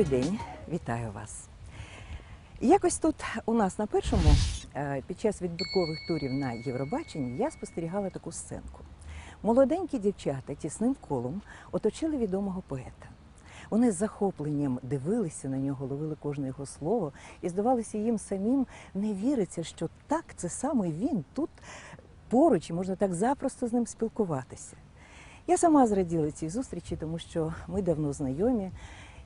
Добрий день, вітаю вас. Якось тут у нас на першому е, під час відбіркових турів на Євробаченні я спостерігала таку сценку. Молоденькі дівчата тісним колом оточили відомого поета. Вони з захопленням дивилися на нього, ловили кожне його слово, і здавалося, їм самим не віриться, що так, це саме він тут поруч, і можна так запросто з ним спілкуватися. Я сама зраділа цій зустрічі, тому що ми давно знайомі.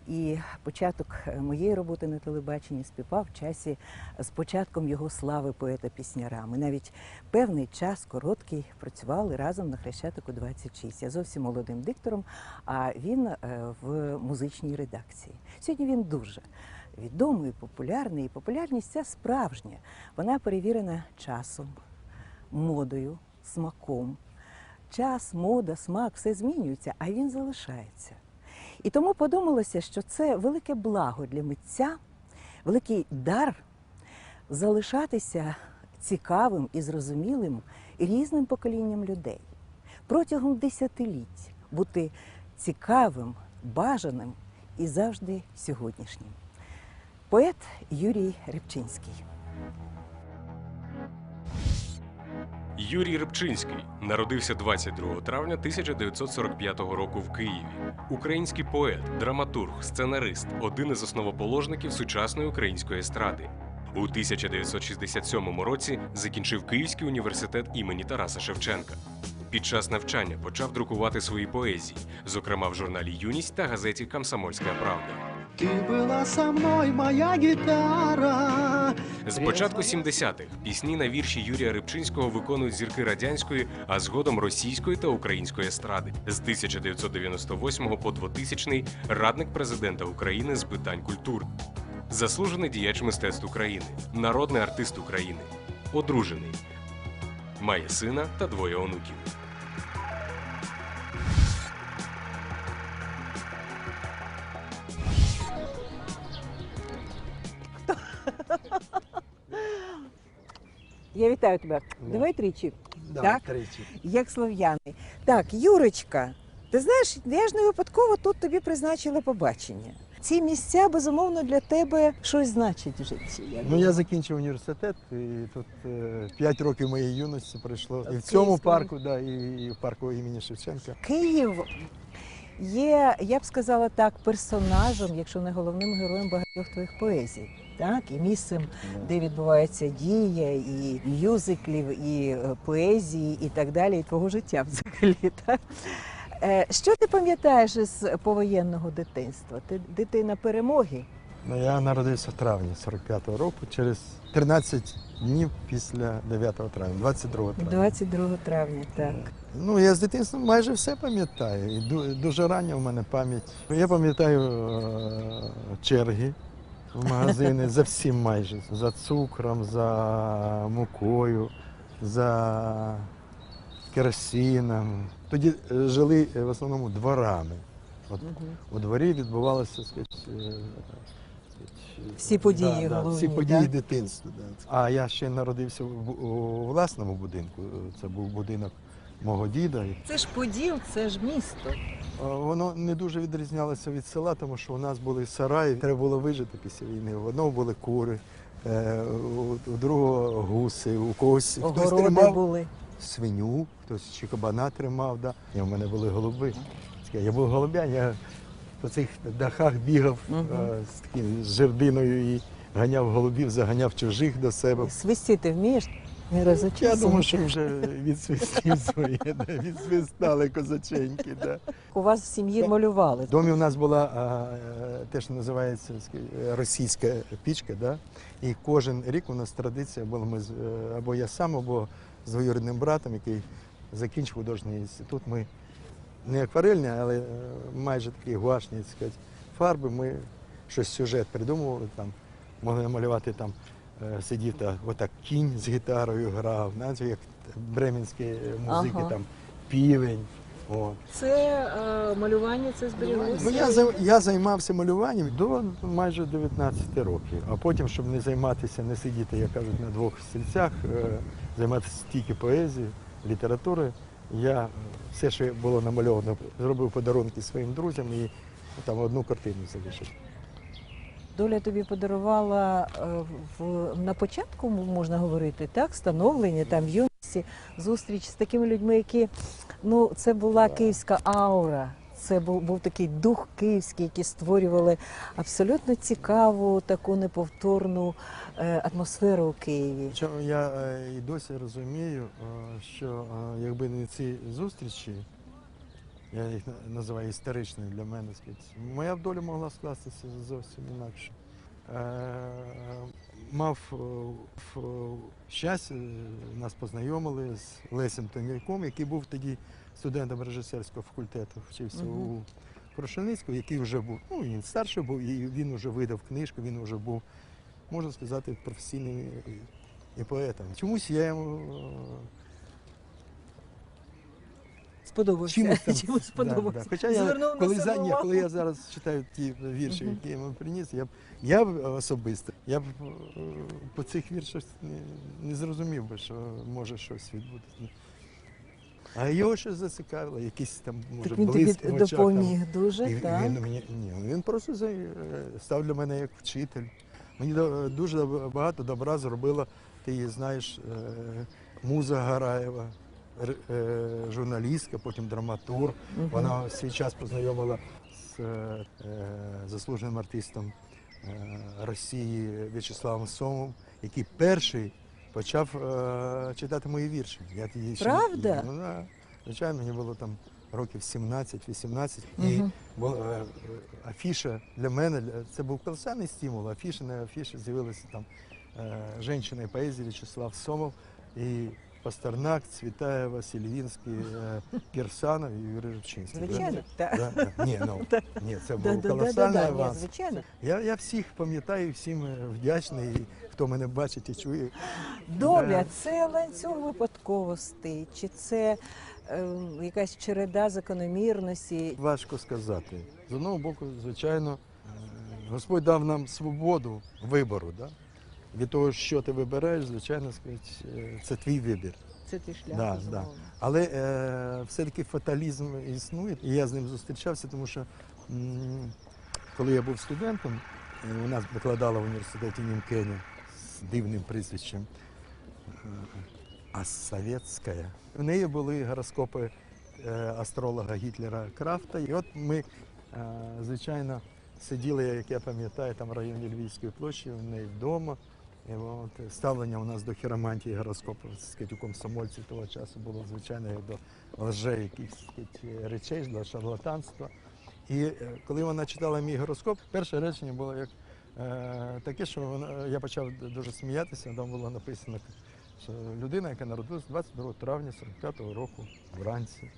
І початок е, моєї роботи на телебаченні співпав в часі з початком його слави поета-пісняра. Ми навіть певний час короткий працювали разом на Хрещатику 26. Я зовсім молодим диктором, а він е, в музичній редакції. Сьогодні він дуже відомий, популярний. І популярність ця справжня. Вона перевірена часом, модою, смаком. Час, мода, смак все змінюється, а він залишається. І тому подумалося, що це велике благо для митця, великий дар залишатися цікавим і зрозумілим різним поколінням людей. Протягом десятиліть бути цікавим, бажаним і завжди сьогоднішнім. Поет Юрій Рибчинський. Юрій Рибчинський народився 22 травня 1945 року в Києві. Український поет, драматург, сценарист, один із основоположників сучасної української естради. У 1967 році закінчив Київський університет імені Тараса Шевченка. Під час навчання почав друкувати свої поезії, зокрема в журналі Юність та газеті Комсомольська Правда. Ты была со мной, моя гитара. З початку 70-х пісні на вірші Юрія Рибчинського виконують зірки радянської, а згодом російської та української естради. З 1998 по 2000 радник президента України з питань культури, заслужений діяч мистецтв України, народний артист України, одружений, має сина та двоє онуків. Вітаю тебе. Да. Давай тричі. Да, Так. третій. як слов'яни. Так, Юрочка, ти знаєш, я ж не випадково тут тобі призначила побачення. Ці місця, безумовно, для тебе щось значить в житті. Я Ну я закінчив університет, і тут 5 років моєї юності пройшло. І в цьому Київському. парку, да, і в парку імені Шевченка. Київ є, я б сказала так, персонажем, якщо не головним героєм багатьох твоїх поезій. Так, і місцем, де відбувається дія, і мюзиклів, і е, поезії, і так далі, і твого життя взагалі. Так? Е, Що ти пам'ятаєш із повоєнного дитинства? Ти дитина перемоги? Ну, я народився в травні 45-го року, через 13 днів після 9 травня, 22 травня. 22 травня, так. Ну, я з дитинства майже все пам'ятаю. І ду- дуже рання в мене пам'ять. Я пам'ятаю е, черги в магазини за всім майже. За цукром, за мукою, за керосином. Тоді е, жили е, в основному дворами. От у дворі відбувалося сказать, е, Всі події да, головні, всі події дитинства. Да. А я ще народився в, у власному будинку. Це був будинок мого діда. Це ж Поділ, це ж місто. е, Воно не дуже відрізнялося від села, тому що у нас були сараї, треба було вижити після війни. В одного були кури, е, у, другого гуси, у когось хтось тримав були. свиню, хтось чи кабана тримав. Да. І в мене були голуби. Я був голубя, я по цих дахах бігав з, з жердиною і ганяв голубів, заганяв чужих до себе. Свистіти вмієш? Не. Я думаю, що вже відсвистів своє, да, відсвистали козаченьки. Да. У вас в сім'ї малювали. В домі у нас була а, е, те, що називається російська пічка. Да? І кожен рік у нас традиція була ми з- е, або я сам, або з двоюрідним братом, який закінчив художній інститут. Ми не акварельні, але е, майже такі гуашні так сказати, фарби. Ми щось сюжет придумували там, могли намалювати там. Е, Сидів та отак кінь з гітарою грав, знаєте, як бременські музики, Ага. там півень. От. Це е, малювання, це зберіглося. Ну, я, я займався малюванням до майже 19 років. А потім, щоб не займатися, не сидіти, як кажуть, на двох стільцях, е, займатися тільки поезією, літературою, я все, що було намальовано, зробив подарунки своїм друзям і там одну картину залишив. Доля тобі подарувала е, в, на початку, можна говорити, так, становлення, там в юності, зустріч з такими людьми, які ну, це була київська аура. Це був, був такий дух київський, які створювали абсолютно цікаву, таку неповторну е, атмосферу у Києві. Я е, і досі розумію, що якби не ці зустрічі, я їх називаю історичними для мене, моя доля могла скластися зовсім інакше. Е, Мав е, щастя, е, нас познайомили з Лесем Тоняком, який був тоді студентом режисерського факультету, вчився у Прошеницького, який вже був, ну він старший був, і він вже видав книжку, він вже був, можна сказати, професійним і- поетом. Чомусь я йому Сподобався. чимось там Чимось сподобався. да. Хоча я, Звернув коли, за, ні, коли я зараз читаю ті вірші, які я йому приніс, я б я б особисто я б е, по цих віршах не, не зрозумів би, що може щось відбутися. А його щось зацікавило, якийсь там може Так він тобі в очах. там. допоміг дуже, І так? Він, мені, ні, він просто за- е, став для мене як вчитель. Мені до- дуже багато добра зробила, ти її знаєш, е, Муза Гараєва, журналістка, потім драматург. Мгм. Вона в свій час познайомила з е, е, заслуженим артистом е, Росії В'ячеславом Сомом, який перший почав е, читати мої вірші. Я тоді ще Правда? Ну, да. Звичайно, мені було там років 17-18. І Мгм. була е, е, афіша для мене це був колосальний стимул. Афіша на афіші з'явилися там е, жінка і поезії В'ячеслав Сомов і Пастернак, Цвітаєва, Сільвінський, е, Кірсанов і Юрій Рибчинський. Звичайно, так. Да, да. Ні, ну, ні, це був колосальний аванс. звичайно. Я, я всіх пам'ятаю, всім е, вдячний, хто мене бачить і чує. Доля Да. це ланцюг випадковостей, чи це е, якась череда закономірності. Важко сказати. З одного боку, звичайно, е, Господь дав нам свободу вибору. Да? Від того, що ти вибираєш, звичайно, е, це твій вибір. Це твій шлях. Да, безумовно. Але е, все-таки фаталізм існує, і я з ним зустрічався, тому що м, коли я був студентом, е, у нас викладала в університеті Німкені з дивним прізвищем е, Ассоветська. У неї були гороскопи астролога Гітлера Крафта. І от ми, звичайно, сиділи, як я пам'ятаю, там в районі Львівської площі, в неї вдома. От ставлення у нас до хіромантії гороскопу сказать, у комсомольці того часу було звичайно як до лже якихось речей, до шарлатанства. І е, коли вона читала мій гороскоп, перше речення було як е, таке, що вона, я почав дуже сміятися, там було написано, що людина, яка народилась 22 травня 45-го року вранці,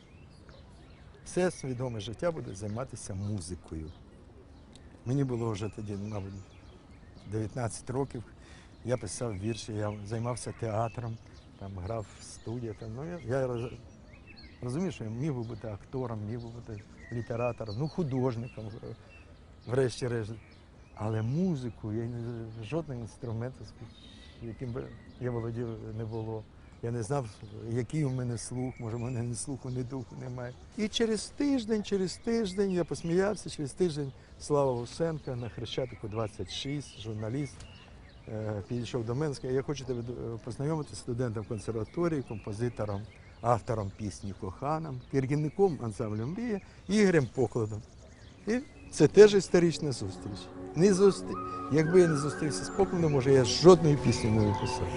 все свідоме життя буде займатися музикою. Мені було вже тоді, мабуть, 19 років. Я писав вірші, я займався театром, там грав в студії. Там, ну, я, я роз- розумів, що я міг би бути актором, міг би бути літератором, ну, художником, е, врешті-решт. Але музику, я не- жодного інструменту, яким би я володів, не було. Я не знав, який у мене слух, може, в мене ні слуху, ні духу немає. І через тиждень, через тиждень я посміявся, через тиждень Слава Усенка на Хрещатику 26, журналіст. Е, Підійшов до мене, сказав, я хочу тебе е, познайомити з студентом консерваторії, композитором, автором пісні Коханам, керівником ансамблю Мрія Ігорем Покладом. І це теж історична зустріч. Не зустрі... Якби я не зустрівся з Покладом, може я жодної пісні не виписав.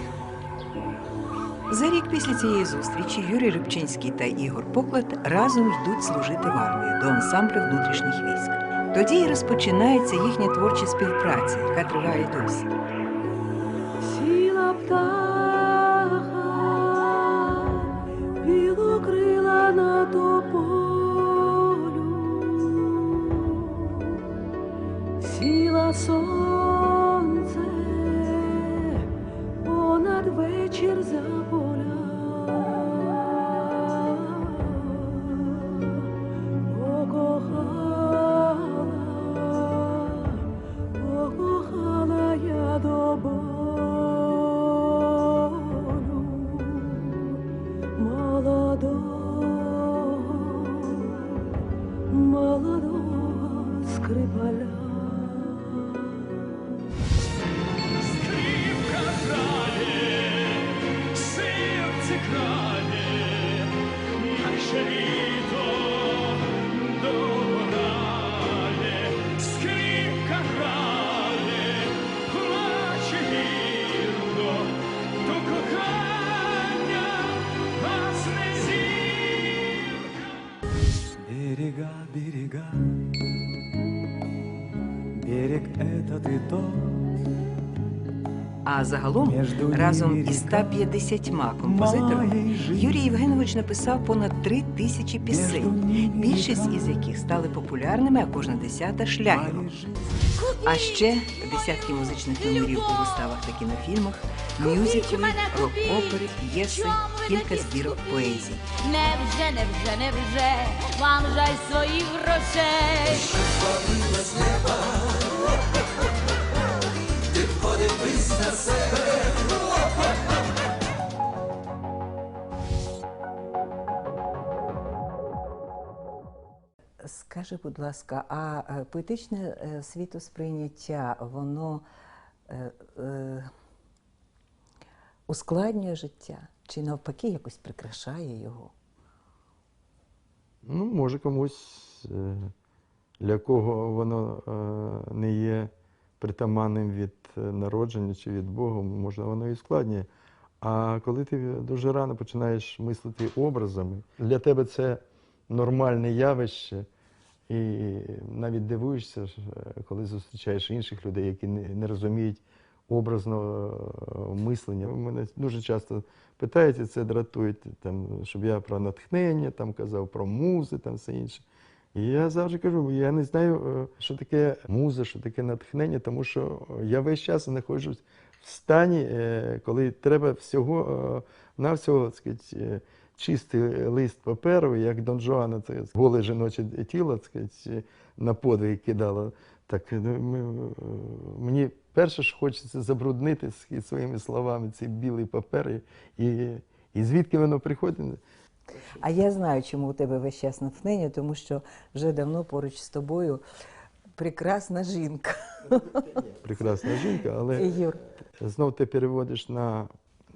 За рік після цієї зустрічі Юрій Рибчинський та Ігор Поклад разом йдуть служити в армію до ансамблю внутрішніх військ. Тоді і розпочинається їхня творча співпраця, яка триває досі. Птаха, білокрила на тополю, сіла сонце понад вечір за берега. Берег этот и тот, а загалом разом із 150 композиторами Юрій Євгенович написав понад три тисячі пісень, більшість із яких стали популярними, а кожна десята шлягером. А ще десятки музичних номерів у виставах та кінофільмах, мюзиклів, рок-опери, п'єси кілька збірок поезії. Невже, невже, невже, вам жаль своїх грошей. Скажи, будь ласка, а е, поетичне е, світосприйняття, воно е, е, ускладнює життя чи навпаки якось прикрашає його? Ну, може, комусь, е, для кого воно е, не є притаманним від е, народження чи від Бога, можна воно і складніє. А коли ти дуже рано починаєш мислити образами, для тебе це нормальне явище, і навіть дивуєшся, коли зустрічаєш інших людей, які не розуміють образного е, мислення. Мене дуже часто питають, це дратує, там, щоб я про натхнення там, казав, про музи, там все інше. І я завжди кажу, я не знаю, е, що таке муза, що таке натхнення, тому що я весь час знаходжусь в стані, е, коли треба всього сказати, е, чистий лист паперу, як Дон Жуана, це голе жіноче тіло так сказати, на подвиг кидало. Так е, ми- е, мені перше, що хочеться забруднити своїми словами цей білий папер, і, і звідки воно приходить. А я знаю, чому у тебе весь час натхнення, тому що вже давно поруч з тобою прекрасна жінка. Прекрасна жінка, але Юр, знов ти переводиш на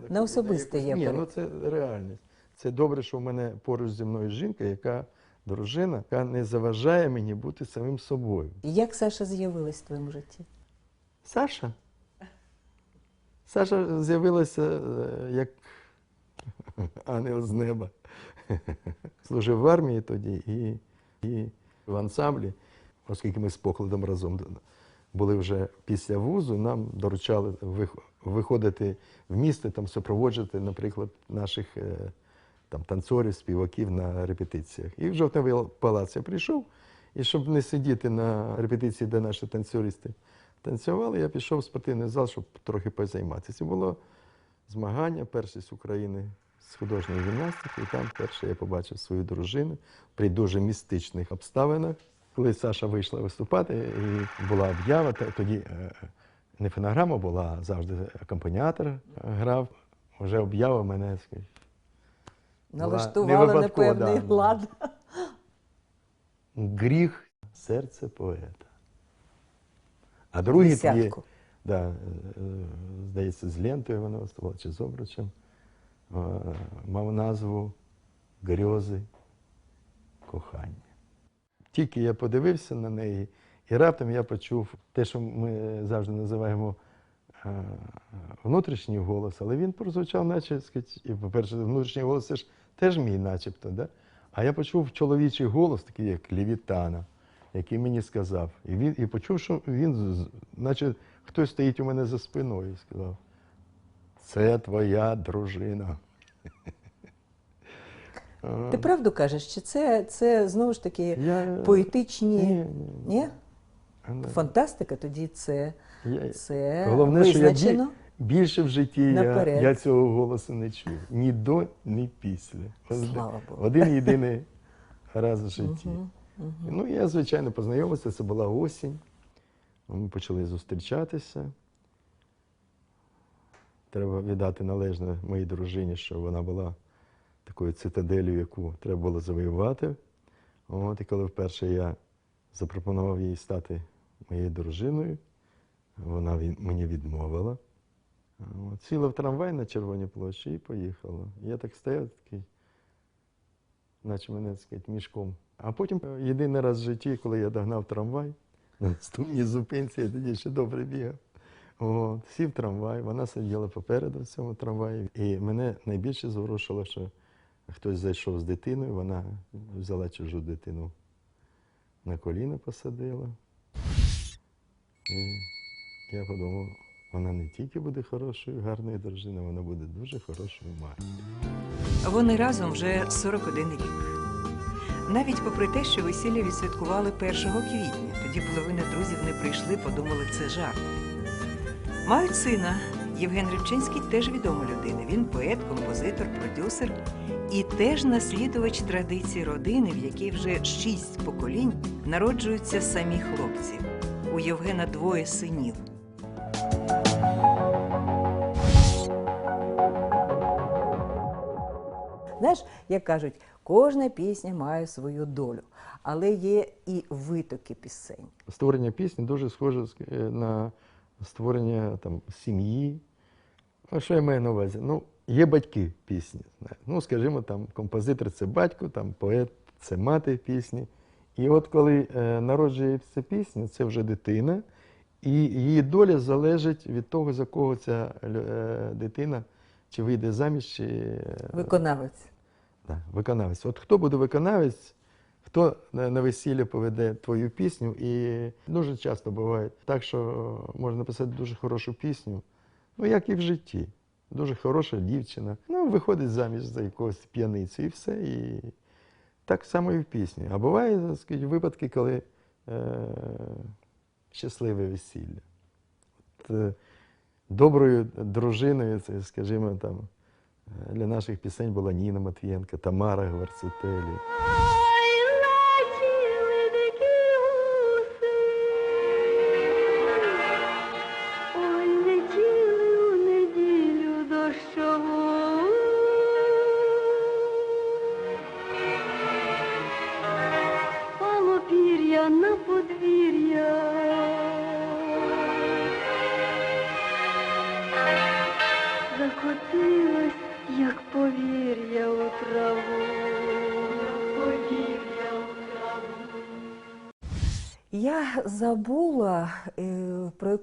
на особисте я Ні, ну це реальність. Це добре, що в мене поруч зі мною жінка, яка дружина, яка не заважає мені бути самим собою. Як Саша з'явилась в твоєму житті? Саша. Саша з'явилася е, як ангел з неба. Служив в армії тоді і, і в ансамблі, оскільки ми з покладом разом були вже після вузу, нам доручали виходити в місто, там супроводжувати, наприклад, наших е, там, танцорів, співаків на репетиціях. І в жовтневий палац я прийшов, і щоб не сидіти на репетиції, де наші танцюристи танцювали, я пішов в спортивний зал, щоб трохи позайматися. Було змагання, першість України з художньої гімнастики, і там вперше я побачив свою дружину при дуже містичних обставинах. Коли Саша вийшла виступати, і була об'ява, тоді е, не фонограма була, а завжди акомпаніатор грав. Вже об'ява мене не на певний да. лад. Гріх серце поета. А другий твій, да, е, е, здається, з лентою вона виступала, чи з обручем, е, мав назву Грьози кохання. Тільки я подивився на неї, і раптом я почув те, що ми завжди називаємо внутрішній голос, але він прозвучав, наче, і, по-перше, внутрішній голос це ж теж мій, начебто. Да? А я почув чоловічий голос, такий як Лівітана, який мені сказав. І, він, і почув, що він, наче хтось стоїть у мене за спиною і сказав: Це твоя дружина. Ти правду кажеш, чи це, це знову ж таки Я... поетичні. Ні, ні, Ні? ні. Фантастика тоді це, Я- це Головне, що я визначено. Більше в житті я, я цього голосу не чув. Ні до, ні після. Слава Богу. Один єдиний раз в житті. Ну, я, звичайно, познайомився, це була осінь. Ми почали зустрічатися. Треба віддати належне моїй дружині, що вона була такою цитаделью, яку треба було завоювати. От, і коли вперше я запропонував їй стати моєю дружиною, вона мені відмовила. От, сіла в трамвай на Червоній площі і поїхала. Я так стояв такий, наче мене сказати, мішком. А потім е, єдиний раз в житті, коли я догнав трамвай, на наступній зупинці, я тоді ще добре бігав. От, сів трамвай, вона сиділа попереду в цьому трамваї. І мене найбільше зворушило, що хтось зайшов з дитиною, вона взяла чужу дитину на коліна посадила. І я подумав, вона не тільки буде хорошою, гарною дружиною, вона буде дуже хорошою матір'ю. Вони разом вже 41 рік. Навіть попри те, що весілля відсвяткували 1 квітня, тоді половина друзів не прийшли, подумали, це жарт. Мають сина. Євген Рибчинський теж відома людина. Він поет, композитор, продюсер і теж наслідувач традицій родини, в якій вже шість поколінь народжуються самі хлопці. У Євгена двоє синів. Знаєш, як кажуть, кожна пісня має свою долю, але є і витоки пісень. Створення пісні дуже схоже е, на створення там, сім'ї. А що я маю на увазі? Ну, є батьки пісні. Ну, скажімо, там, композитор це батько, там, поет це мати пісні. І от коли е, народжується пісня, це вже дитина, і її доля залежить від того, за кого ця е, дитина чи вийде заміж, чи Виконавець. Да, виконавець. От хто буде виконавець, хто на весілля поведе твою пісню, і дуже часто буває так, що можна написати дуже хорошу пісню, ну як і в житті. Дуже хороша дівчина. Ну, виходить заміж за якогось п'яницю і все. І так само і в пісні. А буває, так випадки, коли е, щасливе весілля. От, е, доброю дружиною, це, скажімо, там, для наших пісень була Ніна Матвієнка, Тамара Гварцетелі.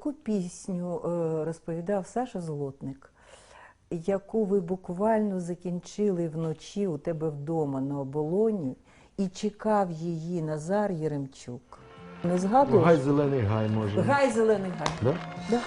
Яку пісню е, розповідав Саша Злотник, яку ви буквально закінчили вночі у тебе вдома на оболоні і чекав її Назар Єремчук. Не згадуєш? гай зелений гай може. Гай зелений гай. Да? Да.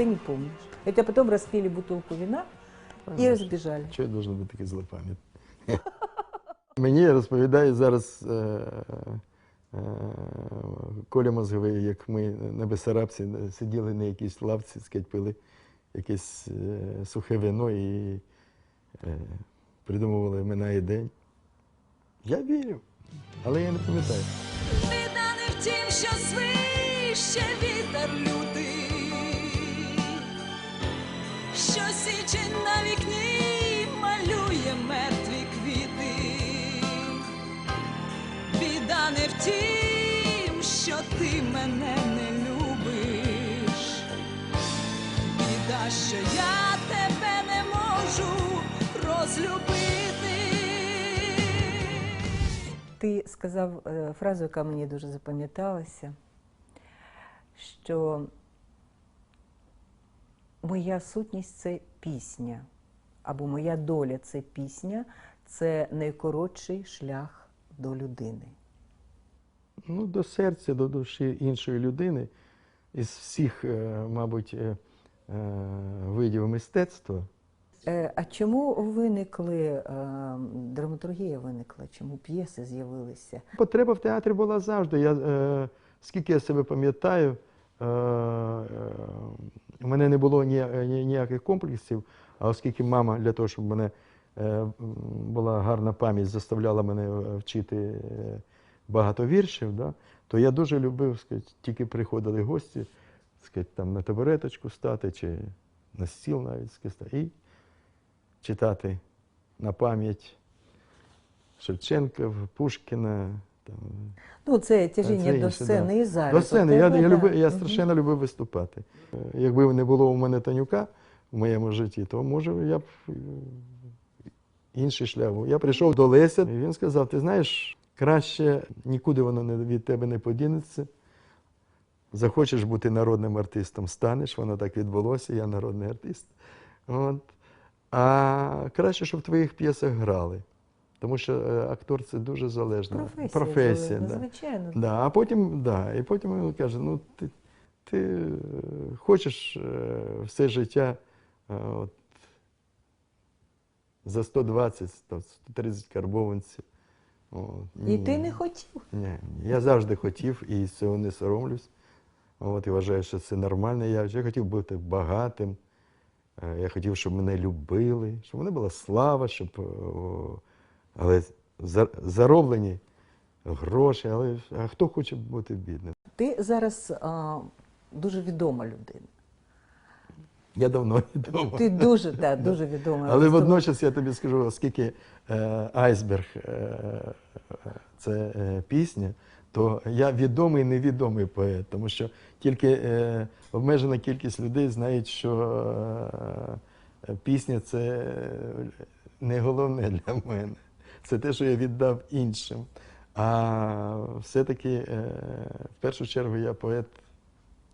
ты не помнишь. Это потом распили бутылку вина и разбежали. Чого я должен бути такий злопам'ят? Мені розповідає зараз е, е, Коля Мозговий, як ми на Бесарабці сиділи на якійсь лавці, сказать, пили якесь е, сухе вино і е, придумували минає день. Я вірю, але я не пам'ятаю. Біда не в тім, що свище вітер лютий, Що січень на вікні малює мертві квіти. Біда не в тім, що ти мене не любиш. Біда, що я тебе не можу розлюбити. Ти сказав е, фразу, яка мені дуже запам'яталася, що моя сутність це пісня, або моя доля це пісня, це найкоротший шлях до людини. Ну, до серця, до душі іншої людини із всіх, е, мабуть, е, е, видів мистецтва. А чому виникли драматургія виникла? Чому п'єси з'явилися? Потреба в театрі була завжди. Я, скільки я себе пам'ятаю, у мене не було ні, ні, ніяких комплексів, а оскільки мама для того, щоб в мене е, була гарна пам'ять, заставляла мене е, вчити е, багато віршів, да, то я дуже любив, сказать, тільки приходили гості, сказать, там на табуреточку стати чи на стіл навіть сказать, і читати на пам'ять Шевченка, Пушкіна. Там, Ну, це тяжіння це до інше, сцени да. і зараз. До сцени. Я, я, люби, я страшенно любив виступати. Якби не було у мене Танюка, в моєму житті, то може я б е, інший шлях. Я прийшов до Леся, і він сказав: ти знаєш, краще нікуди воно не, від тебе не подінеться. Захочеш бути народним артистом, станеш, воно так відбулося, я народний артист. От. А краще, щоб в твоїх п'єсах грали. Тому що е, актор це дуже залежна Професія. професія да. Звичайно. Да, а потім, да, і потім він каже: ну ти, ти е, хочеш е, все життя от, за 120, 130 карбованців. От, І ти не хотів. Ні, я завжди хотів і з цього не соромлюсь. От, і вважаю, що це нормальне явище. Я хотів бути багатим. Я хотів, щоб мене любили, щоб мене була слава, щоб. Але за- зароблені гроші, але а хто хоче бути бідним? Ти зараз а, дуже відома людина. Я давно відомо. Ти дуже, да, дуже відома. Але водночас я тобі скажу, оскільки е, айсберг е, це е, пісня, то я відомий невідомий поет, тому що тільки е, обмежена кількість людей знають, що е, пісня це не головне для мене. Це те, що я віддав іншим. А все-таки е, в першу чергу я поет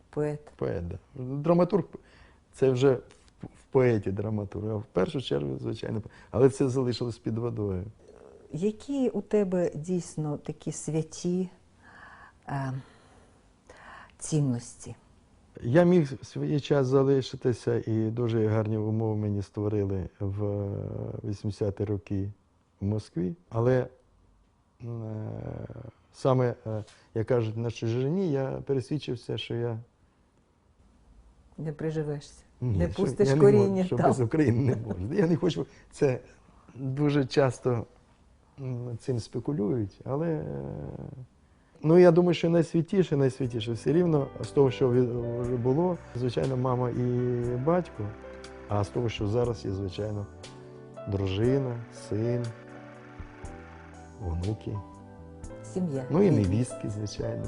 Поет. Поет, да. Драматург це вже в- в поеті драматург, а в першу чергу, звичайно, але це залишилось під водою. Які у тебе дійсно такі святі е, цінності? Я міг в свій час залишитися, і дуже гарні умови мені створили в 80-ті роки в Москві. Але е, саме, е, як кажуть, на чужині я пересвідчився, що я Не приживешся, Ні, не що пустиш я не коріння можу, що там. без України не можу. Я не хочу. Це дуже часто цим спекулюють, але е, ну я думаю, що найсвятіше, найсвятіше все рівно з того, що було, звичайно, мама і батько. А з того, що зараз є, звичайно, дружина, син, онуки. Сім'я. Ну і невістки, звичайно,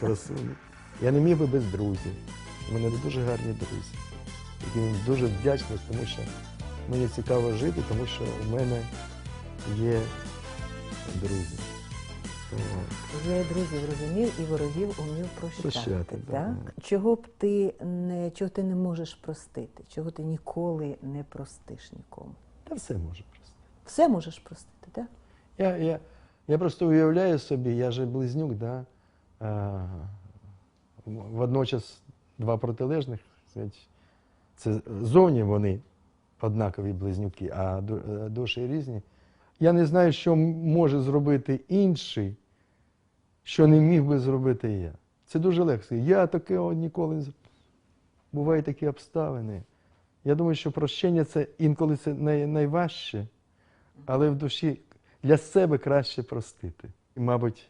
красуні. Я не міг би без друзів. У мене дуже гарні друзі, яким дуже вдячний, тому що мені цікаво жити, тому що у мене є друзі. Вже друзів розумів і ворогів умів прощати. Прощати, да. Чого б ти не чого ти не можеш простити? Чого ти ніколи не простиш нікому? Та все може просто. Все можеш простити, так? Я, я, я просто уявляю собі, я же близнюк, да? а, водночас два протилежних. Це зовні вони однакові близнюки, а е, душі різні. Я не знаю, що може зробити інший, що не міг би зробити я. Це дуже легко. Я такого ніколи не бувають такі обставини. Я думаю, що прощення це інколи це най, найважче, але в душі для себе краще простити. І, мабуть,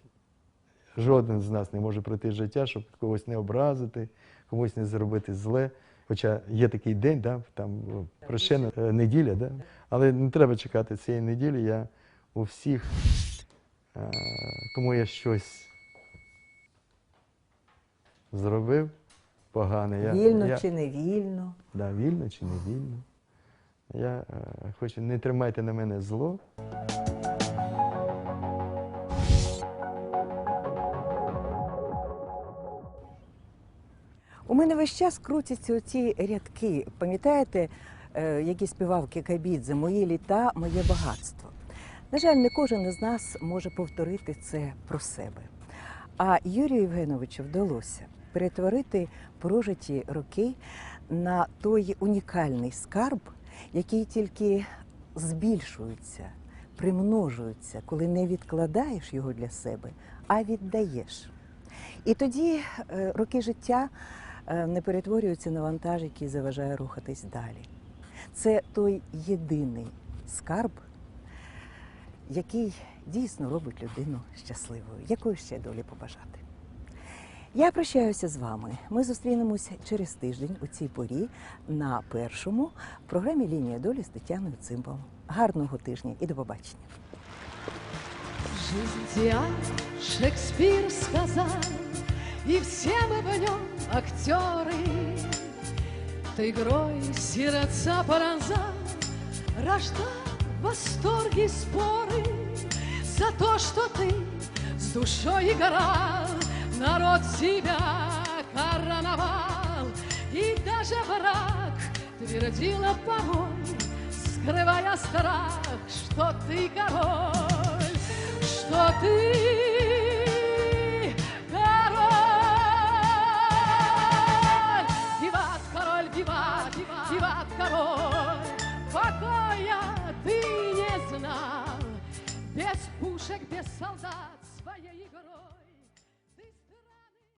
жоден з нас не може пройти життя, щоб когось не образити, комусь не зробити зле. Хоча є такий день, да, там прощена е, неділя, да? але не треба чекати цієї неділі. Я у всіх, е, кому я щось зробив погане, я, вільно я, чи не вільно. Да, вільно чи не вільно. Я е, хочу, не тримайте на мене зло. Весь час крутяться оці рядки. Пам'ятаєте, е, які співав Кекабідзе Мої літа, моє багатство. На жаль, не кожен із нас може повторити це про себе. А Юрію Євгеновичу вдалося перетворити прожиті роки на той унікальний скарб, який тільки збільшується, примножується, коли не відкладаєш його для себе, а віддаєш. І тоді е, роки життя не перетворюються на вантаж, який заважає рухатись далі. Це той єдиний скарб, який дійсно робить людину щасливою, якої ще долі побажати. Я прощаюся з вами. Ми зустрінемося через тиждень у цій порі на першому програмі Лінія долі з Тетяною Цимбал. Гарного тижня і до побачення. Жизнь театр Шекспир сказал, И все мы в нем актеры. игрой сердца пронзал, Рождал восторги, споры За то, что ты с душой играл, Народ тебя короновал, И даже враг твердила порой, Скрывая страх, что ты король, Что ты ты не знал,